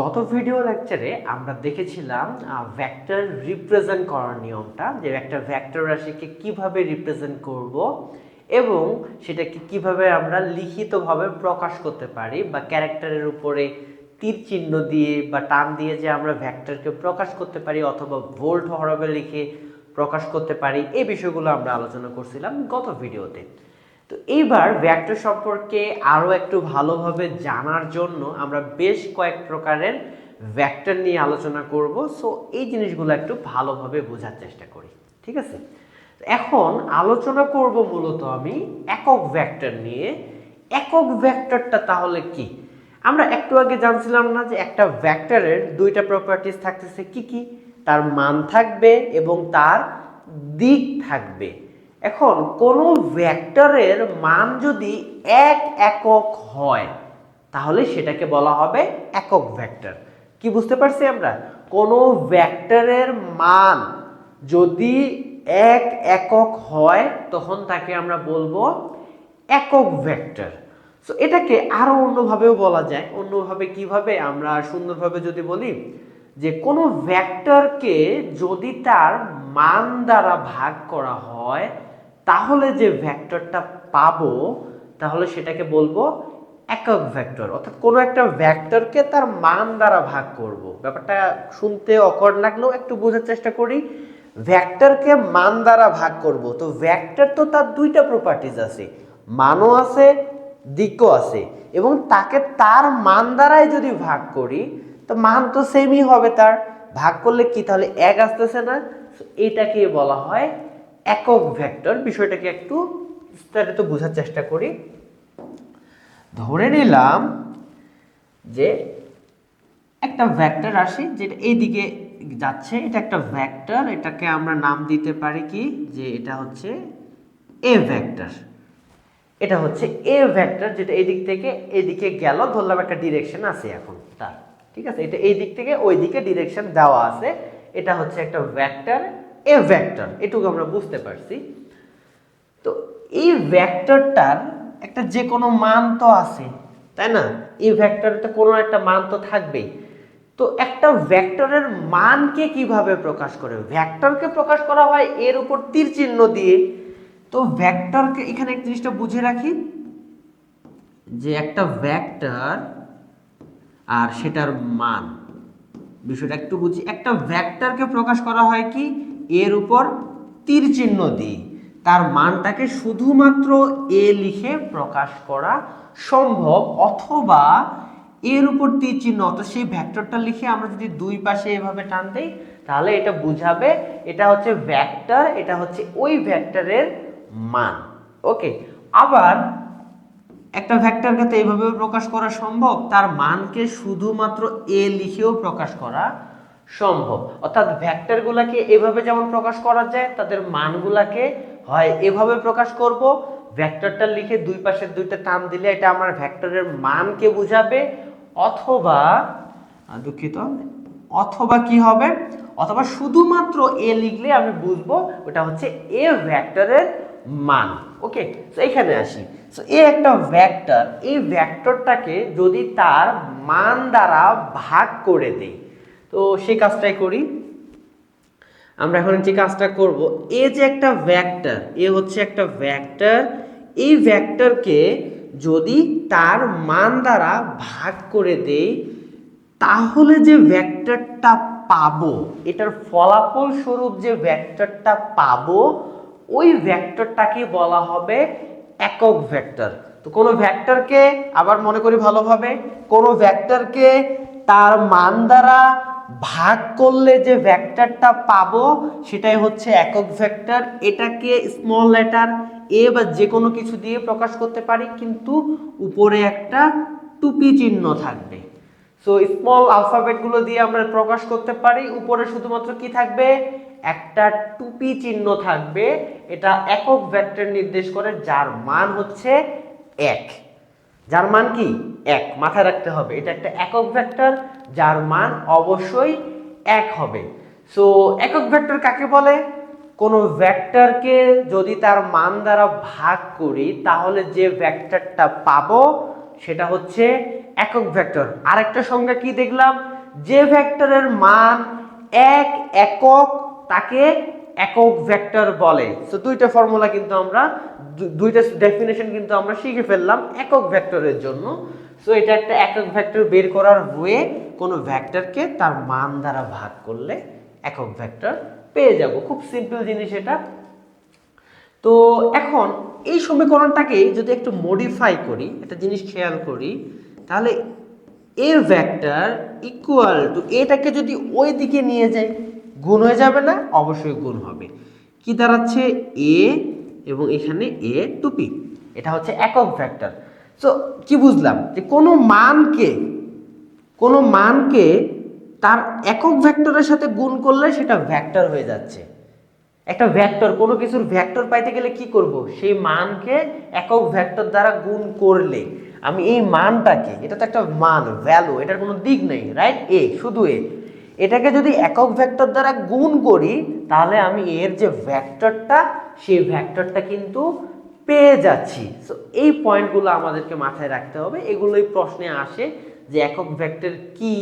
গত ভিডিও লেকচারে আমরা দেখেছিলাম ভেক্টর রিপ্রেজেন্ট করার নিয়মটা, যে একটা ভেক্টর রাশিকে কীভাবে রিপ্রেজেন্ট করব এবং সেটাকে কীভাবে আমরা লিখিতভাবে প্রকাশ করতে পারি বা ক্যারেক্টারের উপরে তীর চিহ্ন দিয়ে বা টান দিয়ে যে আমরা ভেক্টরকে প্রকাশ করতে পারি অথবা ভোল্ট হরবে লিখে প্রকাশ করতে পারি, এই বিষয়গুলো আমরা আলোচনা করছিলাম গত ভিডিওতে তো এইবার ভেক্টর সম্পর্কে আরও একটু ভালোভাবে জানার জন্য আমরা বেশ কয়েক প্রকারের ভেক্টর নিয়ে আলোচনা করব। সো এই জিনিসগুলো একটু ভালোভাবে বোঝার চেষ্টা করি। ঠিক আছে? এখন আলোচনা করব মূলত আমি একক ভেক্টর নিয়ে। একক ভেক্টরটা তাহলে কি? আমরা একটু আগে জানছিলাম না যে একটা ভেক্টরের দুইটা প্রপার্টিস থাকতেছে কি কি? তার মান থাকবে এবং তার দিক থাকবে। এখন কোনো ভেক্টরের মান যদি এক একক হয়, তাহলে সেটাকে বলা হবে একক ভেক্টর। কি বুঝতে পারছি আমরা? কোনো ভেক্টরের মান যদি এক একক হয়, তখন তাকে আমরা বলব একক ভেক্টর। সো এটাকে আরও অন্যভাবেও বলা যায়। অন্যভাবে কীভাবে? আমরা সুন্দরভাবে যদি বলি যে, কোনো ভেক্টরকে যদি তার মান দ্বারা ভাগ করা হয় তাহলে যে ভেক্টরটা পাবো, তাহলে সেটাকে বলব একক ভেক্টর। অর্থাৎ কোনো একটা ভেক্টরকে তার মান দ্বারা ভাগ করব। ব্যাপারটা শুনতে অকর্ড লাগলেও একটু বোঝার চেষ্টা করি। ভেক্টরকে মান দ্বারা ভাগ করব। তো ভেক্টর তো তার দুইটা প্রপার্টিজ আছে। মানও আছে, দিকও আছে। এবং তাকে তার মান দ্বারাই যদি ভাগ করি, তো মান তো সেমই হবে তার। ভাগ করলে কি তাহলে এক আসতেছে না? এটাকে বলা হয় একক ভেক্টর, বিষয়টাকে একটু বিস্তারিত বোঝার চেষ্টা করি। ধরে নিলাম যে একটা ভেক্টর রাশি যেটা এইদিকে যাচ্ছে, এটা একটা ভেক্টর, এটাকে আমরা নাম দিতে পারি কি? যে এটা হচ্ছে এ ভেক্টর। এটা হচ্ছে এ ভেক্টর, যেটা এই দিক থেকে এদিকে গেল, ধরলাম একটা ডিরেকশন আছে এখন, তার, ঠিক আছে? এটা এই দিক থেকে ওই দিকে ডিরেকশন দেওয়া আছে। এটা হচ্ছে একটা ভেক্টর এ ভ্যাক্টর এটুকু আমরা বুঝতে পারছি। তো এই ভ্যাক্টরটার একটা যে কোনো মান তো আছে, তাই না? এই ভেক্টরটা কোনো একটা মান তো থাকবেই। তো একটা ভ্যাক্টরের মানকে কীভাবে প্রকাশ করে? ভ্যাক্টরকে প্রকাশ করা হয় এর উপর তীর চিহ্ন দিয়ে। তো ভ্যাক্টরকে এখানে এক জিনিসটা বুঝে রাখি, যে একটা ভ্যাক্টর আর সেটার মান। বিষয়টা একটু বুঝি। একটা ভ্যাক্টরকে প্রকাশ করা হয় কি? এর উপর তীর চিহ্ন দিয়ে তার মানটাকে শুধুমাত্র এ লিখে প্রকাশ করা সম্ভব অথবা এর উপর তীর চিহ্ন অত সেই ভেক্টরটা লিখে আমরা যদি দুই পাশে এভাবে টান দেই, তাহলে এটা বুঝাবে এটা হচ্ছে ভেক্টর, এটা হচ্ছে ওই ভেক্টরের মান। ওকে, আবার একটা ভেক্টরকে তো এইভাবে প্রকাশ করা সম্ভব, তার মানকে শুধুমাত্র এ লিখেও প্রকাশ করা সম্ভব। অর্থাৎ ভ্যাক্টরগুলোকে এভাবে যেমন প্রকাশ করা যায়, তাদের মানগুলাকে হয় এভাবে প্রকাশ করব। ভ্যাক্টরটা লিখে দুই পাশের দুইটা টান দিলে এটা আমার ভ্যাক্টরের মানকে বুঝাবে। অথবা দুঃখিত, অথবা কি হবে? অথবা শুধুমাত্র এ লিখলে আমি বুঝব ওটা হচ্ছে এ ভ্যাক্টরের মান। ওকে? তো এখানে আসি। তো এ একটা ভ্যাক্টর এই ভ্যাক্টরটাকে যদি তার মান দ্বারা ভাগ করে দেই তো সেই কাজটাই করি। আমরা এখন যে কাজটা করব, এ যে একটা ভেক্টর এ হচ্ছে একটা ভেক্টর এই ভেক্টরকে যদি তার মান দ্বারা ভাগ করে দেই, তাহলে যে ভেক্টরটা পাবো, এটার ফলাফল স্বরূপ যে ভেক্টরটা পাবো, ওই ভেক্টরটাকে বলা হবে একক ভেক্টর তো কোনো ভেক্টরকে আবার মনে করি ভালোভাবে, কোনো ভেক্টরকে তার মান দ্বারা ভাগ করলে যে ভেক্টরটা পাবো, সেটাই হচ্ছে একক ভেক্টর এটাকে স্মল লেটার এ বা যে কোনো কিছু দিয়ে প্রকাশ করতে পারি, কিন্তু উপরে একটা টুপি চিহ্ন থাকবে। সো স্মল আলফাবেটগুলো দিয়ে আমরা প্রকাশ করতে পারি, উপরে শুধুমাত্র কি থাকবে? একটা টুপি চিহ্ন থাকবে। এটা একক ভেক্টর নির্দেশ করে, যার মান হচ্ছে এক। যার মান কি? এক। মাথায় রাখতে হবে, এটা একটা একক ভেক্টর, যার মান অবশ্যই এক হবে। সো একক ভেক্টর কাকে বলে? কোনো ভেক্টরকে যদি তার মান দ্বারা ভাগ করি, তাহলে যে ভেক্টরটা পাবো, সেটা হচ্ছে একক ভেক্টর। আরেকটা সংজ্ঞা কি দেখলাম? যে ভেক্টরের মান এক একক, তাকে একক ভেক্টর বলে। তো দুইটা ফর্মুলা কিন্তু আমরা দুইটা ডেফিনেশন কিন্তু আমরা শিখে ফেললাম একক ভেক্টরের জন্য। সো এটা একটা একক ভেক্টর বের করার হয়ে কোনো ভেক্টরকে তার মান দ্বারা ভাগ করলে একক ভেক্টর পেয়ে যাব। খুব সিম্পল জিনিস এটা। তো, এখন এই সমীকরণটাকে যদি একটু মডিফাই করি, একটা জিনিস খেয়াল করি, তাহলে এ ভেক্টর ইকুয়াল টু এটাকে যদি ওই দিকে নিয়ে যাই গুণ হয়ে যাবে না? অবশ্যই গুণ হবে। কি দাঁড়াচ্ছে? এ এবং এখানে এ টু পি এটা হচ্ছে একক ভেক্টর। সো কি বুঝলাম? যে কোনো মানকে কোনো মানকে তার একক ভেক্টরের সাথে গুণ করলে সেটা ভেক্টর হয়ে যাচ্ছে। একটা ভেক্টর, কোনো কিছুর ভেক্টর পাইতে গেলে কি করব? সেই মানকে একক ভেক্টর দ্বারা গুণ করলে। আমি এই মানটাকে, এটা তো একটা মান ভ্যালু এটার কোনো দিক নেই রাইট এ শুধু এ এটাকে যদি একক ভেক্টর দ্বারা গুণ করি, তাহলে আমি এর যে ভ্যাক্টরটা সেই ভ্যাক্টরটা কিন্তু পেয়ে যাচ্ছি। সো এই পয়েন্টগুলো আমাদেরকে মাথায় রাখতে হবে। এগুলোই প্রশ্নে আসে যে একক ভেক্টর কি,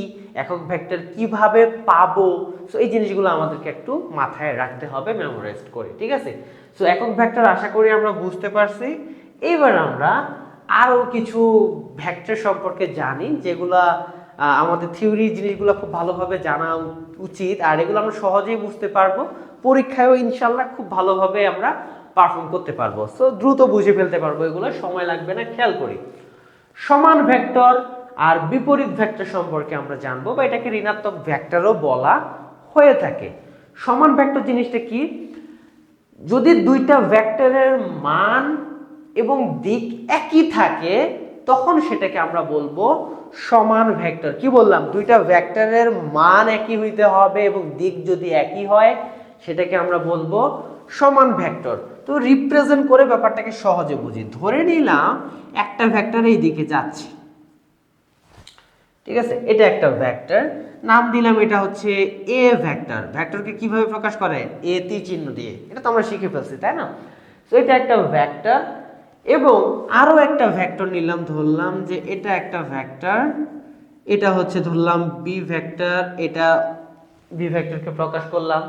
একক ভেক্টর কীভাবে পাবো? সো এই জিনিসগুলো আমাদেরকে একটু মাথায় রাখতে হবে মেমোরাইজ করে, ঠিক আছে? সো একক ভেক্টর আশা করি আমরা বুঝতে পারছি। এবার আমরা আরও কিছু ভেক্টর সম্পর্কে জানি, যেগুলা আমাদের থিওরি জিনিসগুলো খুব ভালোভাবে জানা উচিত, আর এগুলো আমরা সহজেই বুঝতে পারব। পরীক্ষায়ও ইনশাল্লাহ খুব ভালোভাবে আমরা পারফর্ম করতে পারব। সো দ্রুত বুঝে ফেলতে পারব এগুলো, সময় লাগবে না, খেয়াল করি। সমান ভেক্টর আর বিপরীত ভেক্টর সম্পর্কে আমরা জানব, বা এটাকে ঋণাত্মক ভেক্টরও বলা হয়ে থাকে। সমান ভেক্টর জিনিসটা কি? যদি দুইটা ভেক্টরের মান এবং দিক একই থাকে তখন সেটাকে আমরা বলব সমান ভেক্টর। কি বললাম? দুইটা ভেক্টরের মান একই হইতে হবে এবং দিক যদি একই হয়, সেটাকে আমরা বলব সমান ভেক্টর। তো রিপ্রেজেন্ট করে ব্যাপারটাকে সহজে বুঝি। ধরে নিলাম একটা ভেক্টর এই দিকে যাচ্ছে। ঠিক আছে? এটা একটা ভেক্টর। নাম দিলাম এটা হচ্ছে এ ভেক্টর। ভেক্টরকে কীভাবে প্রকাশ করে? এ তি চিহ্ন দিয়ে। এটা তো আমরা শিখে ফেলছি, তাই না? তো এটা একটা ভেক্টর। এবং আরও একটা ভেক্টর নিলাম, ধরলাম যে এটা একটা ভেক্টর এটা হচ্ছে ধরলাম বি ভেক্টর এটা বি ভেক্টরকে প্রকাশ করলাম।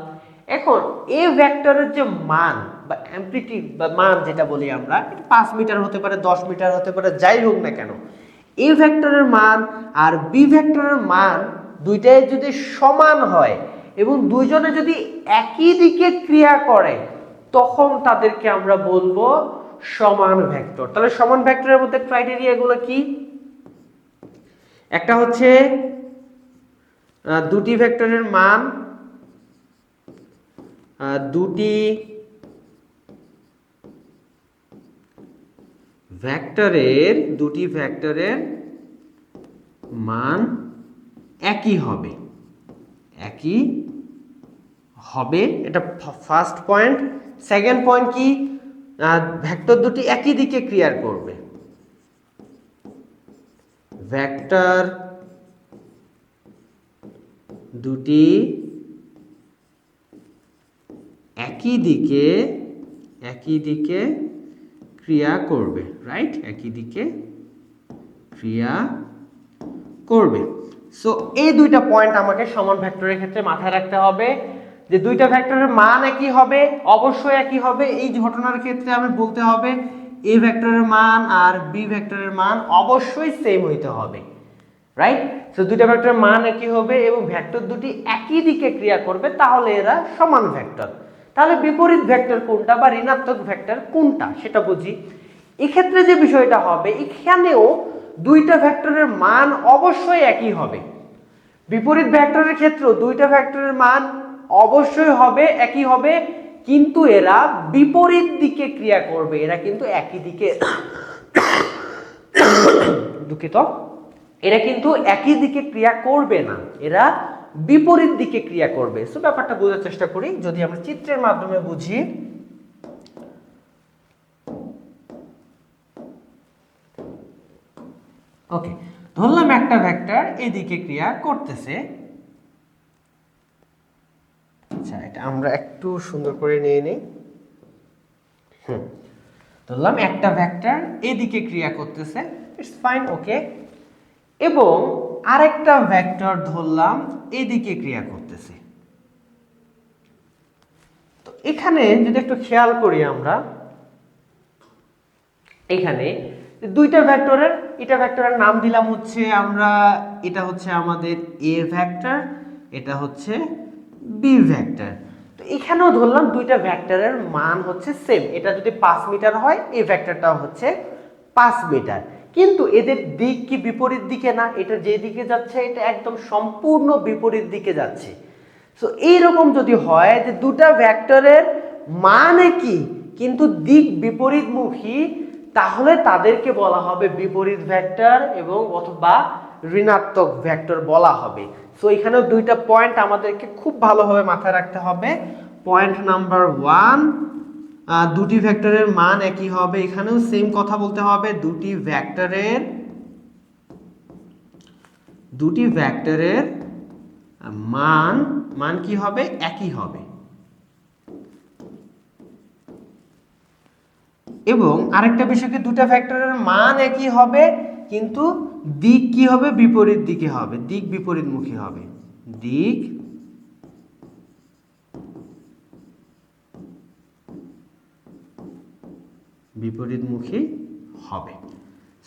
এখন এ ভেক্টরের যে মান বা অ্যাম্প্লিটিউড বা মান যেটা বলি আমরা, এটা পাঁচ মিটার হতে পারে, দশ মিটার হতে পারে, যাই হোক না কেন এ ভেক্টরের মান আর বি ভেক্টরের মান দুইটাই যদি সমান হয় এবং দুইজনে যদি একই দিকে ক্রিয়া করে, তখন তাদেরকে আমরা বলব সমান ভেক্টর। তাহলে সমান ভেক্টরের মধ্যে ক্রাইটেরিয়াগুলো কি? একটা হচ্ছে দুটি ভেক্টরের মান দুটি ভেক্টরের দুটি ভেক্টরের মান একই হবে। একই হবে। এটা ফার্স্ট পয়েন্ট। সেকেন্ড পয়েন্ট কি? ভেক্টর দুটি একই দিকে ক্রিয়ার করবে। ভেক্টর দুটি একই দিকে একই দিকে ক্রিয়া করবে রাইট একই দিকে ক্রিয়া করবে। সো এই দুইটা পয়েন্ট আমাকে সমান ভেক্টরের ক্ষেত্রে মাথায় রাখতে হবে। যে দুইটা ভেক্টরের মান একই হবে, অবশ্যই একই হবে, এই ঘটনার ক্ষেত্রে আমি বলতে হবে এ ভেক্টরের মান আর বি ভেক্টরের মান অবশ্যই সেম হইতে হবে রাইট সো দুইটা ভেক্টরের মান একই হবে এবং ভেক্টর দুটি একই দিকে ক্রিয়া করবে, তাহলে এরা সমান ভেক্টর তাহলে বিপরীত ভেক্টর কোনটা বা ঋণাত্মক ভেক্টর কোনটা, সেটা বুঝি। এক্ষেত্রে যে বিষয়টা হবে, এখানেও দুইটা ভেক্টরের মান অবশ্যই একই হবে। বিপরীত ভেক্টরের ক্ষেত্রেও দুইটা ভেক্টরের মান অবশ্যই হবে, একই হবে, কিন্তু এরা বিপরীত দিকে ক্রিয়া করবে। এরা কিন্তু একই দিকে দুঃখিত। এরা কিন্তু একই দিকে ক্রিয়া করবে না। এরা বিপরীত দিকে ক্রিয়া করবে। সো ব্যাপারটা বোঝার চেষ্টা করি। যদি আমরা চিত্রের মাধ্যমে বুঝি, ওকে, ধরলাম একটা ভেক্টর এদিকে ক্রিয়া করতেছে। আচ্ছা এটা আমরা একটু সুন্দর করে নিয়ে নিই। ধরলাম একটা ভেক্টর এদিকে ক্রিয়া করতেছে ইটস ফাইন ওকে এবং আরেকটা ভেক্টর ধরলাম এদিকে ক্রিয়া করতেছে। তো এখানে যদি একটু খেয়াল করি আমরা, এখানে দুইটা ভেক্টরের এটা ভেক্টরের নাম দিলাম হচ্ছে আমরা, এটা হচ্ছে আমাদের এ ভেক্টর এটা হচ্ছে বি ভেক্টর তো এখানেও ধরলাম দুইটা ভেক্টরের মান হচ্ছে সেম এটা যদি পাঁচ মিটার হয়, এই ভেক্টরটাও হচ্ছে পাঁচ মিটার কিন্তু এদের দিক কি বিপরীত দিকে না? এটা যে দিকে যাচ্ছে, এটা একদম সম্পূর্ণ বিপরীত দিকে যাচ্ছে। সো এইরকম যদি হয় যে দুটা ভেক্টরের মান একই কিন্তু দিক বিপরীতমুখী, তাহলে তাদেরকে বলা হবে বিপরীত ভেক্টর এবং অথবা ঋণাত্মক ভেক্টর বলা হবে। সো এখানেও দুইটা পয়েন্ট আমাদেরকে খুব ভালোভাবে মাথায় রাখতে হবে। পয়েন্ট নাম্বার ওয়ান দুটি ভেক্টরের মান একই হবে। এখানেও সেম কথা বলতে হবে। দুটি ভেক্টরের দুটি ভেক্টরের মান মান কি হবে? একই হবে। এবং আরেকটা বিষয়কে দুটা ভেক্টরের মান একই হবে, কিন্তু দিক কি হবে? বিপরীত দিকে হবে। দিক বিপরীতমুখী হবে। দিক বিপরীতমুখী হবে।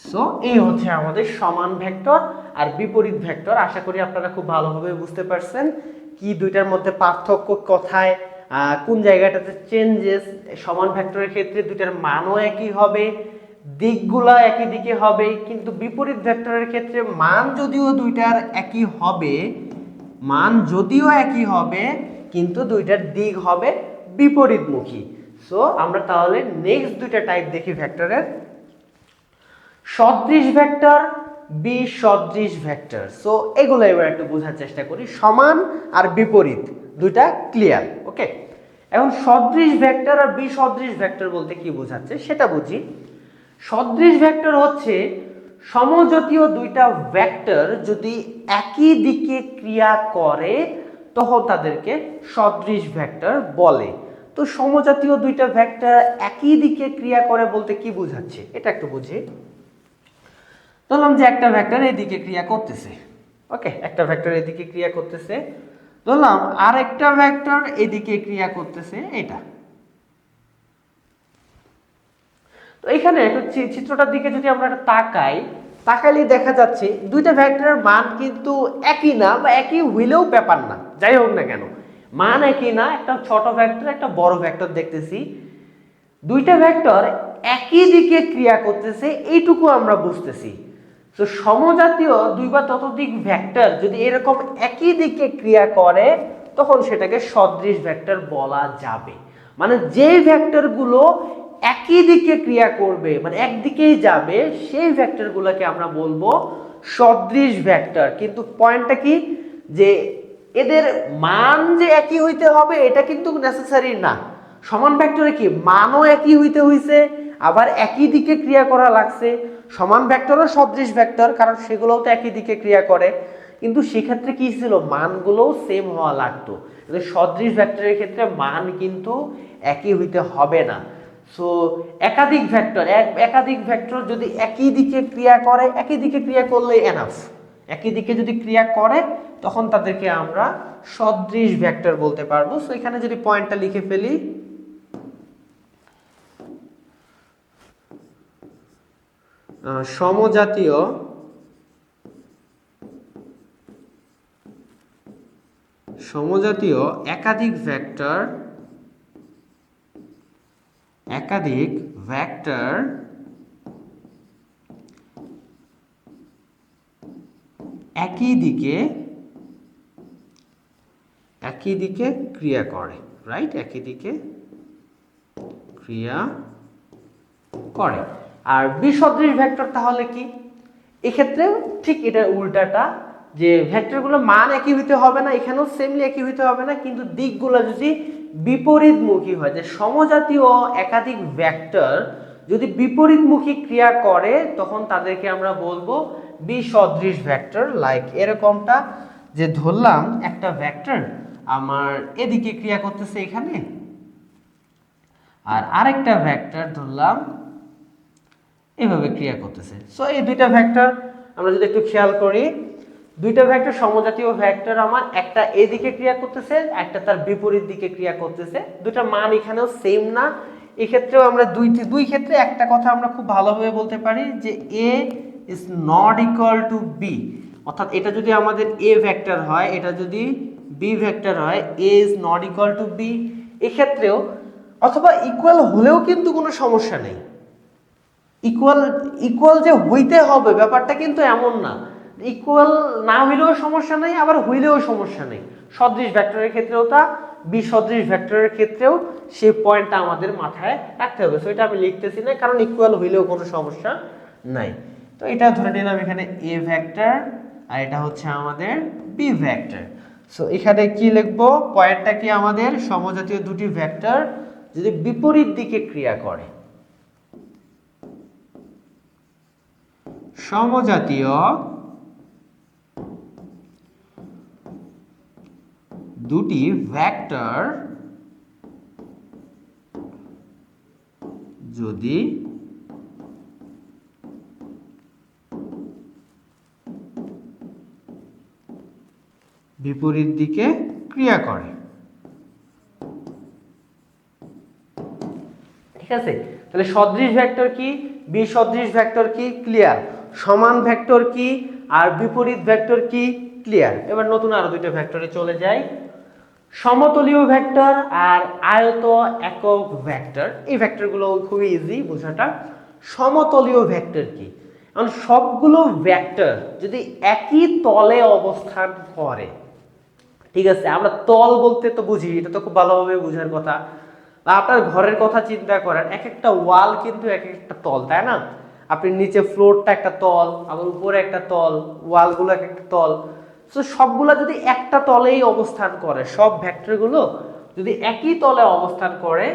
সো এই হচ্ছে আমাদের সমান ভেক্টর আর বিপরীত ভেক্টর। আশা করি আপনারা খুব ভালোভাবে বুঝতে পারছেন কি দুইটার মধ্যে পার্থক্য কোথায় কোন জায়গাটাতে চেঞ্জেস সমান ভেক্টরের ক্ষেত্রে দুইটার মানও একই হবে। দিকগুলা একই দিকে হবে, কিন্তু বিপরীত ভেক্টরের ক্ষেত্রে মান যদিও দুইটার একই হবে, মান যদিও একই হবে, কিন্তু দুইটার দিক হবে বিপরীতমুখী। সো আমরা তাহলে নেক্সট দুইটা টাইপ দেখি ভেক্টরের। সদৃশ ভেক্টর বি সদৃশ ভেক্টর। সো এগুলো এবার একটু বোঝার চেষ্টা করি, সমান আর বিপরীত, দুইটা ক্লিয়ার ওকে এখন সদৃশ ভেক্টর আর বি সদৃশ ভেক্টর বলতে কি বোঝাচ্ছে, সেটা বুঝি। সদৃশ ভেক্টর হচ্ছে সমজাতীয় দুইটা ভেক্টর যদি একই দিকে ক্রিয়া করে তখন তাদেরকে সদৃশ ভেক্টর বলে। তো সমজাতীয় দুইটা ভেক্টর একই দিকে ক্রিয়া করে বলতে কি বোঝাচ্ছে? এটা একটু বুঝি। ধরলাম যে একটা ভেক্টর এদিকে ক্রিয়া করতেছে। ওকে, একটা ভেক্টর এদিকে ক্রিয়া করতেছে। ধরলাম আর একটা ভেক্টর এদিকে ক্রিয়া করতেছে এটা তো এখানে একটু চিত্রটার দিকে যদি আমরা তাকাই তাকাইলে দেখা যাচ্ছে দুইটা ভেক্টরের মান কিন্তু একই না বা একই হইলেও ব্যাপার না। যাই হোক না কেন, মান একই না, একটা ছোট ভেক্টর, একটা বড় ভেক্টর দেখতেছি। দুইটা ভেক্টর একই দিকে ক্রিয়া করতেছে, এইটুকু আমরা বুঝতেছি। তো সমজাতীয় দুই বা ততোধিক ভেক্টর যদি এরকম একই দিকে ক্রিয়া করে, তখন সেটাকে সদৃশ ভেক্টর বলা যাবে। মানে যে ভেক্টরগুলো একই দিকে ক্রিয়া করবে মানে একদিকেই যাবে, সেই ভেক্টরগুলোকে আমরা বলব সদৃশ ভ্যাক্টর কিন্তু পয়েন্টটা কি? যে এদের মান যে একই হইতে হবে, এটা কিন্তু নেসেসারি না। সমান ভ্যাক্টরে কি? মানও একই হইতে হইছে, আবার একই দিকে ক্রিয়া করা লাগছে। সমান ভেক্টরও সদৃশ ভ্যাক্টর কারণ সেগুলোও তো একই দিকে ক্রিয়া করে। কিন্তু সেক্ষেত্রে কি ছিল? মানগুলোও সেম হওয়া লাগতো। সদৃশ ভেক্টরের ক্ষেত্রে মান কিন্তু একই হইতে হবে না। সো একাধিক ভেক্টর এক, একাধিক ভেক্টর যদি একই দিকে ক্রিয়া করে, একই দিকে ক্রিয়া করলে এনাফ একই দিকে যদি ক্রিয়া করে, তখন তাদেরকে আমরা সদৃশ ভেক্টর বলতে পারব। সো এখানে যদি পয়েন্টটা লিখে ফেলি সমজাতীয় সমজাতীয় একাধিক ভেক্টর একাধিক ভেক্টর একই দিকে একই দিকে ক্রিয়া করে রাইট একই দিকে ক্রিয়া করে। আর বিসদৃশ ভেক্টর তাহলে কি? এক্ষেত্রে ঠিক এটা উল্টাটা, যে ভেক্টরগুলো মান একই হইতে হবে না, এখানেও সেমলি একই হইতে হবে না, কিন্তু দিকগুলো যদি বিপরীতমুখী হয়। যে সমজাতীয় একাধিক ভেক্টর যদি বিপরীতমুখী ক্রিয়া করে, তখন তাদেরকে আমরা বলব বিসদৃশ ভেক্টর লাইক এরকমটা যে ধরলাম, একটা ভেক্টর আমার এদিকে ক্রিয়া করতেছে এখানে, আর আরেকটা ভেক্টর ধরলাম, এভাবে ক্রিয়া করতেছে। সো এই দুইটা ভেক্টর আমরা যদি একটু খেয়াল করি দুইটা ভ্যাক্টর সমজাতীয় ভ্যাক্টর আমার, একটা এদিকে ক্রিয়া করতেছে, একটা তার বিপরীত দিকে ক্রিয়া করতেছে। দুইটা মান এখানেও সেম না। এক্ষেত্রেও আমরা দুইটি, দুই ক্ষেত্রে একটা কথা আমরা খুব ভালোভাবে বলতে পারি যে A is not equal to B অর্থাৎ এটা যদি আমাদের এ ভেক্টর হয়, এটা যদি বি ভেক্টর হয় A is not equal to B এক্ষেত্রেও, অথবা ইকুয়াল হলেও কিন্তু কোনো সমস্যা নেই। ইকুয়াল ইকুয়াল যে হইতে হবে, ব্যাপারটা কিন্তু এমন না। ইকুয়াল না হইলেও সমস্যা নেই, আবার হইলেও সমস্যা নেই। সদৃশ ভেক্টরের ক্ষেত্রেও তা, বিসদৃশ ভেক্টরের ক্ষেত্রেও সেই পয়েন্টটা আমাদের মাথায় রাখতে হবে। সো এটা আমি লিখতেছি না, কারণ ইকুয়াল হইলেও কোনো সমস্যা নাই। তো এটা ধরে নিলাম এখানে এ ভেক্টর আর এটা হচ্ছে আমাদের বি ভেক্টর সো এখানে কি লিখব? পয়েন্টটা কি আমাদের? সমজাতীয় দুটি ভেক্টর যদি বিপরীত দিকে ক্রিয়া করে। সমজাতীয় দুটি ভেক্টর যদি বিপরীত দিকে ক্রিয়া করে। ঠিক আছে? তাহলে সদৃশ ভেক্টর কি? বিসদৃশ ভেক্টর কি? ক্লিয়ার সমান ভেক্টর কি? আর বিপরীত ভেক্টর কি? ক্লিয়ার এবার নতুন আরও দুইটা ভেক্টরে চলে যাই। সমতলীয় ভেক্টর আর আয়ত একক ভেক্টর এই ভেক্টরগুলো খুবই ইজি বোঝাটা। সমতলীয় ভেক্টর কি? কারণ সবগুলো ভেক্টর যদি একই তলে অবস্থান করে, ঠিক আছে, আমরা তল বলতে তো বুঝি, এটা তো খুব ভালোভাবে বোঝার কথা। বা আপনার ঘরের কথা চিন্তা করেন, এক একটা ওয়াল কিন্তু এক একটা তল, তাই না? আপনি নিচে ফ্লোরটা একটা তল, আবার উপরে একটা তল ওয়ালগুলো এক একটা তল। সো সবগুলো যদি একটা তলেই অবস্থান করে, সব ভেক্টরগুলো যদি একই তলে অবস্থান করে,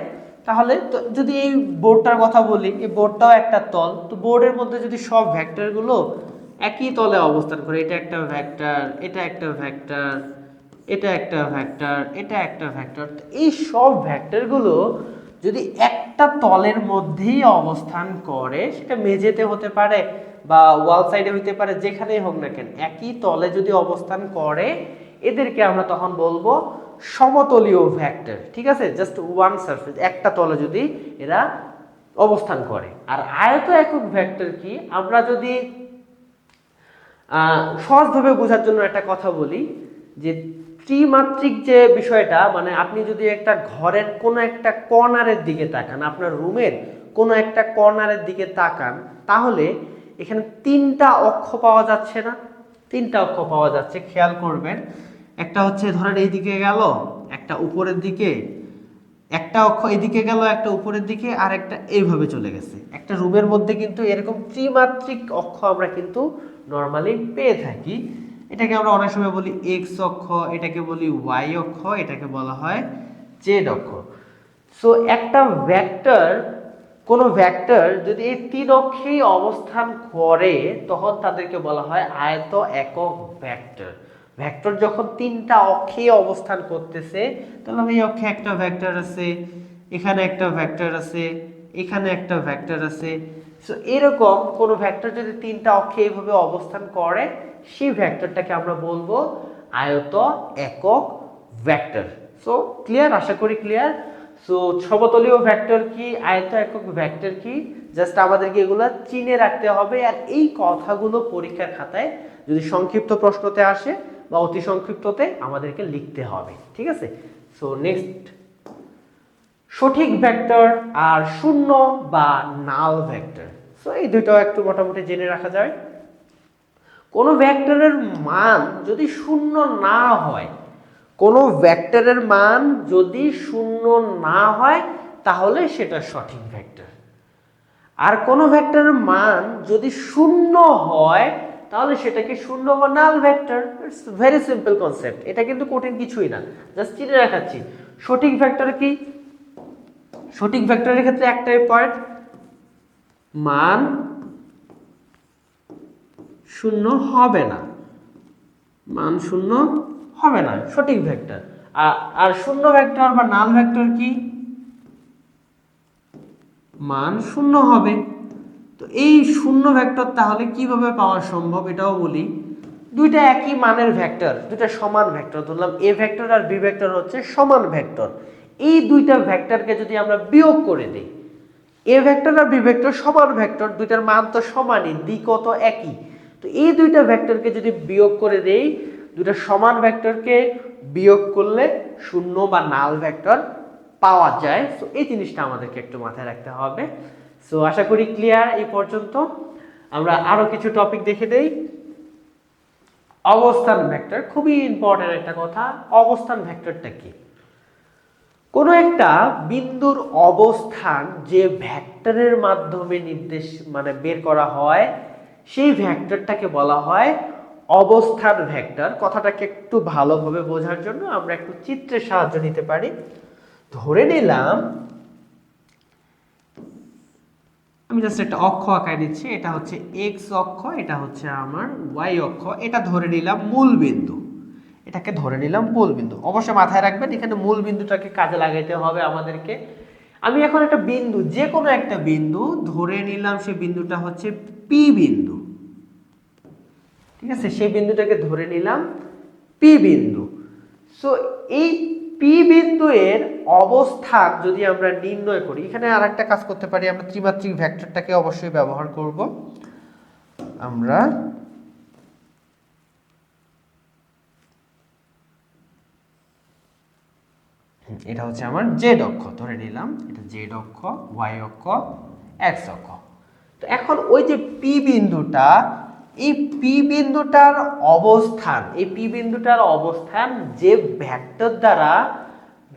তাহলে তো যদি এই বোর্ডটার কথা বলি, এই বোর্ডটাও একটা তল, তো বোর্ডের মধ্যে যদি সব ভেক্টরগুলো একই তলে অবস্থান করে, এটা একটা ভেক্টর, এটা একটা ভেক্টর, এটা একটা ভেক্টর, এটা একটা ভেক্টর এই সব ভেক্টরগুলো যদি একটা তলের মধ্যেই অবস্থান করে, সেটা মেঝেতে হতে পারে বা ওয়াল সাইডে হতে পারে, যেখানেই হোক না কেন, একই তলে যদি অবস্থান করে, এদেরকে আমরা তখন বলব সমতলীয় ভ্যাক্টর ঠিক আছে? জাস্ট ওয়ান সারফেস একটা তলে যদি এরা অবস্থান করে। আর আয়ত একক ভ্যাক্টর কি? আমরা যদি সহজভাবে বোঝার জন্য একটা কথা বলি, যে ত্রিমাত্রিক যে বিষয়টা মানে আপনি যদি একটা ঘরের কোনো একটা কর্নারের দিকে তাকান, আপনার রুমের কোনো একটা কর্নারের দিকে তাকান, তাহলে এখানে তিনটা অক্ষ পাওয়া যাচ্ছে না। তিনটা অক্ষ পাওয়া যাচ্ছে, খেয়াল করবেন। একটা হচ্ছে ধরেন এইদিকে গেল, একটা উপরের দিকে, একটা অক্ষ এদিকে গেল, একটা উপরের দিকে, আর একটা এইভাবে চলে গেছে। একটা রুমের মধ্যে কিন্তু এরকম ত্রিমাত্রিক অক্ষ আমরা কিন্তু নর্মালি পেয়ে থাকি। এটাকে আমরা অনেক সময় বলি এক্স অক্ষ, এটাকে বলি ওয়াই অক্ষ, এটাকে বলা হয় জেড অক্ষ। সো একটা ভ্যাক্টর কোনো ভ্যাক্টর যদি এই তিন অক্ষেই অবস্থান করে, তখন তাদেরকে বলা হয় আয়ত একক ভ্যাক্টর ভ্যাক্টর যখন তিনটা অক্ষে অবস্থান করতেছে তাহলে এই অক্ষে একটা ভ্যাক্টর আছে, এখানে একটা ভ্যাক্টর আছে এখানে একটা ভ্যাক্টর আছে। সো এরকম কোনো ভ্যাক্টর যদি তিনটা অক্ষে এইভাবে অবস্থান করে, সেই ভ্যাক্টরটাকে আমরা বলব আয়ত একক ভ্যাক্টর সো ক্লিয়ার আশা করি ক্লিয়ার সো সমতলীয় ভ্যাক্টর কি আয়ত একক ভ্যাক্টর কি? জাস্ট আমাদেরকে এগুলো চিনে রাখতে হবে। আর এই কথাগুলো পরীক্ষার খাতায় যদি সংক্ষিপ্ত প্রশ্নতে আসে বা অতি সংক্ষিপ্ততে আমাদেরকে লিখতে হবে। ঠিক আছে? সো নেক্সট সঠিক ভেক্টর আর শূন্য বা নাল ভেক্টর সো এই দুটো একটু মোটামুটি জেনে রাখা যায়। কোনো ভেক্টরের মান যদি শূন্য না হয়, কোনো ভেক্টরের মান যদি শূন্য না হয়, তাহলে সেটা সঠিক ভেক্টর আর কোনো ভেক্টরের মান যদি শূন্য হয়, তাহলে সেটাকে শূন্য বা null vector it's very simple concept এটা কিন্তু কঠিন কিছুই না। জাস্ট চিনে রাখাচ্ছি সঠিক ভেক্টর কি? সঠিক ভেক্টরের ক্ষেত্রে একটাই পয়েন্ট। মান শূন্য হবে না। মান শূন্য হবে না, সঠিক ভেক্টর। আর শূন্য ভেক্টর বা নাল ভেক্টর কি? মান শূন্য হবে। তো এই শূন্য ভেক্টর তাহলে কীভাবে পাওয়া সম্ভব এটাও বলি। দুইটা একই মানের ভেক্টর, দুইটা সমান ভেক্টর ধরলাম। এ ভেক্টর আর বি ভেক্টর হচ্ছে সমান ভেক্টর। এই দুইটা ভেক্টরকে যদি আমরা বিয়োগ করে দিই, এ ভেক্টর আর বি ভেক্টর সমান ভেক্টর, দুইটার মান তো সমানই দিকও তো একই। তো এই দুইটা ভেক্টরকে যদি বিয়োগ করে দেই, দুইটা সমান ভেক্টরকে বিয়োগ করলে শূন্য বা নাল ভেক্টর পাওয়া যায়। সো এই জিনিসটা আমাদেরকে একটু মাথায় রাখতে হবে। সো আশা করি ক্লিয়ার এই পর্যন্ত। আমরা আরও কিছু টপিক দেখে দেই। অবস্থান ভেক্টর, খুবই ইম্পর্টেন্ট একটা কথা। অবস্থান ভেক্টরটা কি? কোনো একটা বিন্দুর অবস্থান যে ভেক্টরের মাধ্যমে নির্দেশ মানে বের করা হয়, সেই ভ্যাক্টরটাকে বলা হয় অবস্থান ভ্যাক্টর কথাটাকে একটু ভালোভাবে বোঝার জন্য আমরা একটু চিত্রের সাহায্য নিতে পারি। ধরে নিলাম, আমি জাস্ট একটা অক্ষ আঁকায় নিচ্ছি এটা হচ্ছে এক্স অক্ষ, এটা হচ্ছে আমার ওয়াই অক্ষ। এটা ধরে নিলাম মূল বিন্দু। এটাকে ধরে নিলাম মূল বিন্দু। অবশ্যই মাথায় রাখবেন, এখানে মূল বিন্দুটাকে কাজে লাগাইতে হবে আমাদেরকে। আমি এখন একটা বিন্দু যে কোনো একটা বিন্দু ধরে নিলাম সেই বিন্দুটা হচ্ছে পি বিন্দু। ঠিক আছে? সেই বিন্দুটাকে ধরে নিলাম পি বিন্দু। সো এই পি বিন্দু এর অবস্থান যদি আমরা নির্ণয় করি, এখানে আর একটা কাজ করতে পারি, আমরা ত্রিমাত্রিক ভেক্টরটাকে অবশ্যই ব্যবহার করব। আমরা এটা হচ্ছে আমার জেড অক্ষ ধরে নিলাম, এটা জেড অক্ষ ওয়াই অক্ষ এক্স অক্ষ। তো এখন ওই যে পি বিন্দুটা, এই পি বিন্দুটার অবস্থান, এই পি বিন্দুটার অবস্থান যে ভেক্টর দ্বারা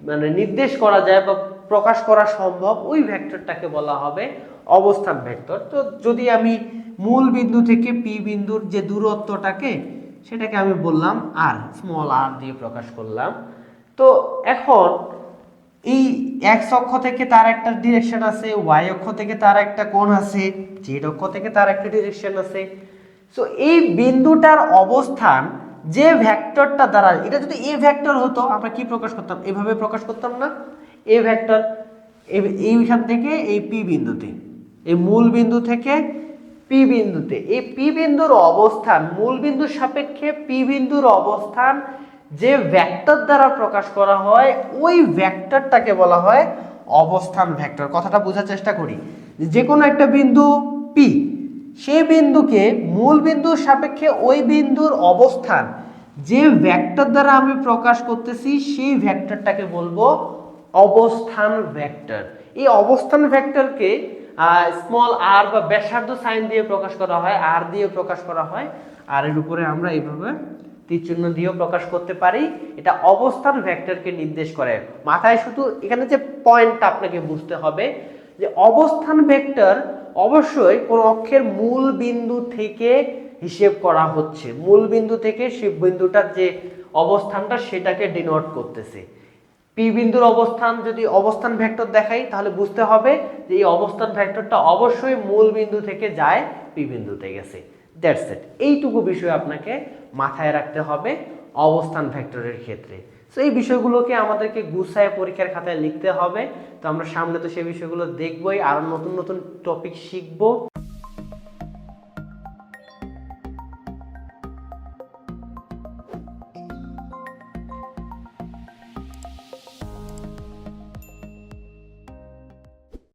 মানে নির্দেশ করা যায় বা প্রকাশ করা সম্ভব, ওই ভেক্টরটাকে বলা হবে অবস্থান ভেক্টর তো যদি আমি মূল বিন্দু থেকে পি বিন্দুর যে দূরত্বটাকে, সেটাকে আমি বললাম আর স্মল আর দিয়ে প্রকাশ করলাম। তো এখন এই এক্স অক্ষ থেকে তার একটা ডিরেকশন আছে ওয়াই অক্ষ থেকে তার একটা কোণ আছে জেড অক্ষ থেকে তার একটা ডিরেকশন আছে। সো এই বিন্দুটার অবস্থান যে ভেক্টরটা দ্বারা, এটা যদি এ ভেক্টর হতো, আমরা কি প্রকাশ করতাম? এভাবে প্রকাশ করতাম না। এ ভেক্টর এইখান থেকে এই পি বিন্দুতে, এই মূল বিন্দু থেকে পি বিন্দুতে। এই পি বিন্দুর অবস্থান, মূল বিন্দুর সাপেক্ষে পি বিন্দুর অবস্থান যে ভ্যাক্টর দ্বারা প্রকাশ করা হয়, ওই ভ্যাক্টরটাকে বলা হয় অবস্থান ভ্যাক্টর কথাটা বোঝার চেষ্টা করি। যে কোনো একটা বিন্দু পি সেই বিন্দুকে মূল বিন্দুর সাপেক্ষে ওই বিন্দুর অবস্থান যে ভ্যাক্টর দ্বারা আমি প্রকাশ করতেছি, সেই ভ্যাক্টরটাকে বলব অবস্থান ভ্যাক্টর এই অবস্থান ভ্যাক্টরকে স্মল আর বা ব্যাসার্ধ সাইন দিয়ে প্রকাশ করা হয় আর দিয়ে প্রকাশ করা হয়। আর এর উপরে আমরা এইভাবে তীরচিহ্ন দিয়েও প্রকাশ করতে পারি। এটা অবস্থান ভেক্টরকে নির্দেশ করে। মাথায় শুধু এখানে যে পয়েন্টটা আপনাকে বুঝতে হবে, যে অবস্থান ভেক্টর অবশ্যই কোন অক্ষের মূল বিন্দু থেকে হিসেব করা হচ্ছে। মূল বিন্দু থেকে সেই বিন্দুটার যে অবস্থানটা সেটাকে ডিনোট করতেছে। পি বিন্দুর অবস্থান যদি অবস্থান ভেক্টর দেখাই, তাহলে বুঝতে হবে যে এই অবস্থান ভেক্টরটা অবশ্যই মূল বিন্দু থেকে যায় পি বিন্দুতে গেছে। দ্যাটস ইট এইটুকু বিষয় আপনাকে মাথায় রাখতে হবে অবস্থান ভেক্টরের ক্ষেত্রে। সো এই বিষয়গুলোকে আমাদেরকে গুছায় পরীক্ষার খাতায় লিখতে হবে। তো আমরা সামনে তো সেই বিষয়গুলো দেখবই। আরও নতুন নতুন টপিক শিখব।